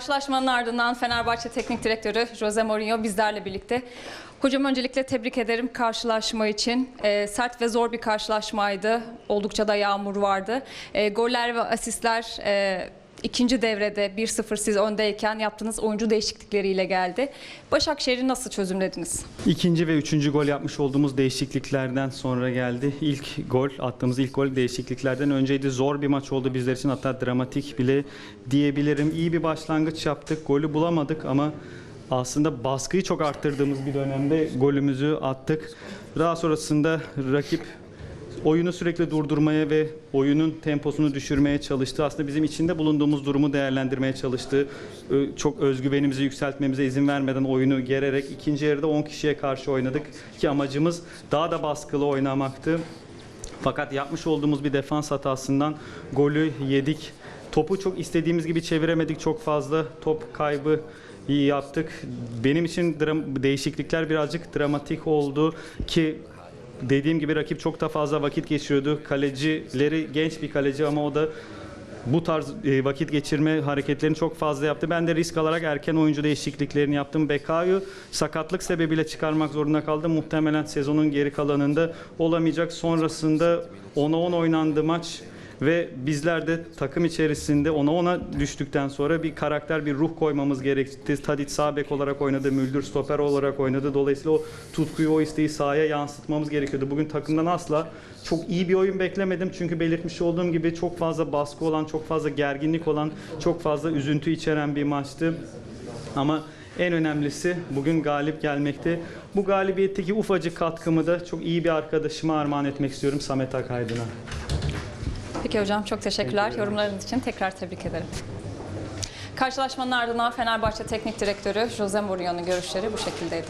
Karşılaşmanın ardından Fenerbahçe Teknik Direktörü Jose Mourinho bizlerle birlikte. Hocam öncelikle tebrik ederim karşılaşma için. Ee, sert ve zor bir karşılaşmaydı. Oldukça da yağmur vardı. Ee, goller ve asistler e, ikinci devrede 1-0 siz öndeyken yaptığınız oyuncu değişiklikleriyle geldi. Başakşehir'i nasıl çözümlediniz? İkinci ve üçüncü gol yapmış olduğumuz değişikliklerden sonra geldi. İlk gol, attığımız ilk gol değişikliklerden önceydi. Zor bir maç oldu bizler için hatta dramatik bile diyebilirim. İyi bir başlangıç yaptık, golü bulamadık ama aslında baskıyı çok arttırdığımız bir dönemde golümüzü attık. Daha sonrasında rakip oyunu sürekli durdurmaya ve oyunun temposunu düşürmeye çalıştı. Aslında bizim içinde bulunduğumuz durumu değerlendirmeye çalıştı. Ö- Çok özgüvenimizi yükseltmemize izin vermeden oyunu gererek ikinci yarıda 10 kişiye karşı oynadık ki amacımız daha da baskılı oynamaktı. Fakat yapmış olduğumuz bir defans hatasından golü yedik. Topu çok istediğimiz gibi çeviremedik çok fazla. Top kaybı iyi yaptık. Benim için değişiklikler birazcık dramatik oldu ki dediğim gibi rakip çok da fazla vakit geçiriyordu. Kalecileri genç bir kaleci ama o da bu tarz e, vakit geçirme hareketlerini çok fazla yaptı. Ben de risk alarak erken oyuncu değişikliklerini yaptım. Bekayu sakatlık sebebiyle çıkarmak zorunda kaldım. Muhtemelen sezonun geri kalanında olamayacak. Sonrasında 10'a 10 oynandı maç ve bizler de takım içerisinde 10'a 10'a düştükten sonra bir karakter, bir ruh koymamız gerekti. Tadic sağ bek olarak oynadı, Müldür stoper olarak oynadı. Dolayısıyla o tutkuyu, o isteği sahaya yansıtmamız gerekiyordu. Bugün takımdan asla çok iyi bir oyun beklemedim. Çünkü belirtmiş olduğum gibi çok fazla baskı olan, çok fazla gerginlik olan, çok fazla üzüntü içeren bir maçtı. Ama en önemlisi bugün galip gelmekte. Bu galibiyetteki ufacık katkımı da çok iyi bir arkadaşıma armağan etmek istiyorum Samet Akaydın'a. Peki hocam çok teşekkürler. Yorumlarınız için tekrar tebrik ederim. Karşılaşmanın ardından Fenerbahçe Teknik Direktörü Jose Mourinho'nun görüşleri bu şekildeydi.